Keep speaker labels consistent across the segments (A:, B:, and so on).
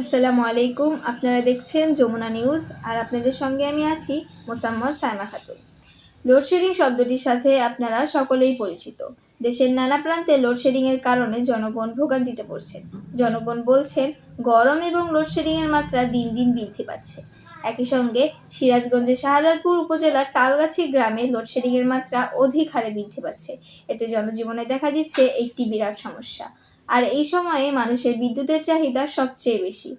A: আসসালামু আলাইকুম। আপনারা দেখছেন যমুনা নিউজ আর আপনাদের সঙ্গে আমি আছি মোসাম্মদ সাইমা খাতুন। লোডশেডিং শব্দটির সাথে আপনারা সকলেই পরিচিত। দেশের নানা প্রান্তে লোডশেডিংয়ের কারণে জনগণ ভোগান্তিতে পড়ছেন। জনগণ বলছেন, গরম এবং লোডশেডিংয়ের মাত্রা দিন দিন বৃদ্ধি পাচ্ছে। একই সঙ্গে সিরাজগঞ্জের শাহজাদপুর উপজেলার তালগাছি গ্রামে লোডশেডিংয়ের মাত্রা অধিক হারে বৃদ্ধি পাচ্ছে। এতে জনজীবনে দেখা দিচ্ছে একটি বিরাট সমস্যা। আর এই সময়ে মানুষের বিদ্যুতের চাহিদা সবচেয়ে বেশি।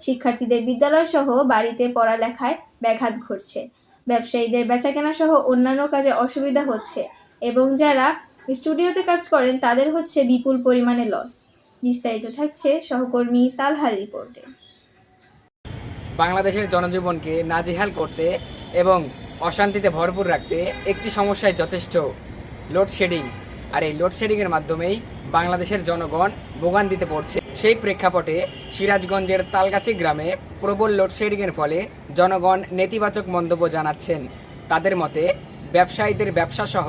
A: শিক্ষার্থীদের বিদ্যালয় সহ বাড়িতে পড়ালেখায় ব্যাঘাত ঘটছে। ব্যবসায়ীদের বেচাকেনা সহ অন্যান্য কাজে অসুবিধা হচ্ছে এবং যারা স্টুডিওতে কাজ করেন তাদের হচ্ছে বিপুল পরিমাণে লস বিস্তারিত থাকছে সহকর্মী তালহার রিপোর্টে।
B: বাংলাদেশের জনজীবনকে নাজেহাল করতে এবং অশান্তিতে ভরপুর রাখতে একটি সমস্যায় যথেষ্ট লোডশেডিং আর এই লোডশেডিংয়ের মাধ্যমেই বাংলাদেশের জনগণ ভোগান্তিতে পড়ছে। সেই প্রেক্ষাপটে সিরাজগঞ্জের তালগাছি গ্রামে প্রবল লোডশেডিংয়ের ফলে জনগণ নেতিবাচক মন্তব্য জানাচ্ছেন। তাদের মতে ব্যবসায়ীদের ব্যবসা সহ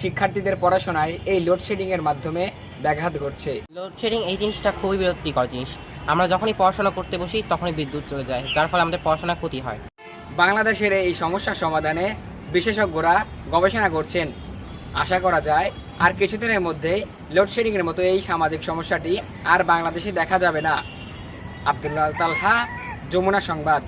B: শিক্ষার্থীদের পড়াশোনায় এই লোডশেডিংয়ের মাধ্যমে ব্যাঘাত ঘটছে।
C: লোডশেডিং এই জিনিসটা খুবই বিরক্তিকর জিনিস। আমরা যখনই পড়াশোনা করতে বসি তখনই বিদ্যুৎ চলে যায় যার ফলে আমাদের পড়াশোনার ক্ষতি হয়।
B: বাংলাদেশের এই সমস্যা সমাধানে বিশেষজ্ঞরা গবেষণা করছেন আশা করা যায়, আর কিছুদিনের মধ্যেই লোডশেডিংয়ের মতো এই সামাজিক সমস্যাটি আর বাংলাদেশে দেখা যাবে না। আব্দুল্লাহ তালহা যমুনা সংবাদ।